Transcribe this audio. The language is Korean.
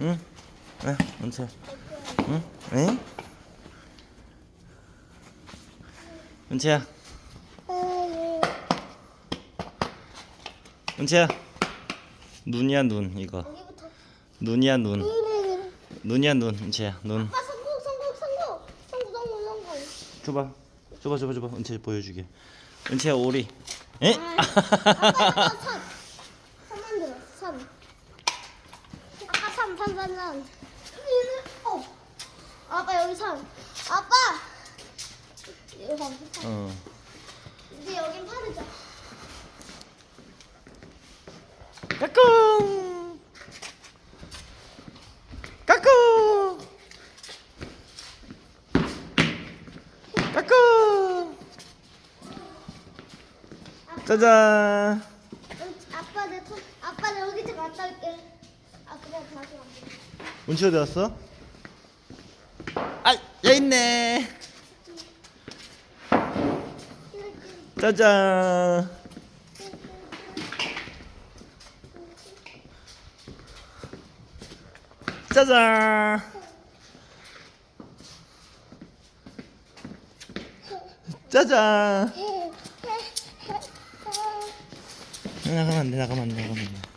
응? 응, 은채. 응? 응? 은채야, 은채야. 눈이야 눈 이거. 눈이야 눈. 눈이야 눈. 은채야 눈. 아 성공 성공 성공 성공 성공 성공. 줘봐. 줘봐 줘봐 줘봐. 은채 보여주게. 은채야 오리. 에? 아빠 산. 산 만들어 산. 아빠 산산산 산. 얘는 어. 아빠 여기 산. 아빠. 여기 산. 산. 어. 이제 여긴 파르자. 까꿍. 까꿍. 까꿍. 짜잔. 응, 아빠 내 손. 아빠 내 여기 좀 갔다 올게. 아 그래 다시 와. 은채 어디 갔어? 아, 여기 있네. 짜잔. 짜잔. 짜잔. 나가면 안 돼, 나가면 안 돼, 나가면 안 돼.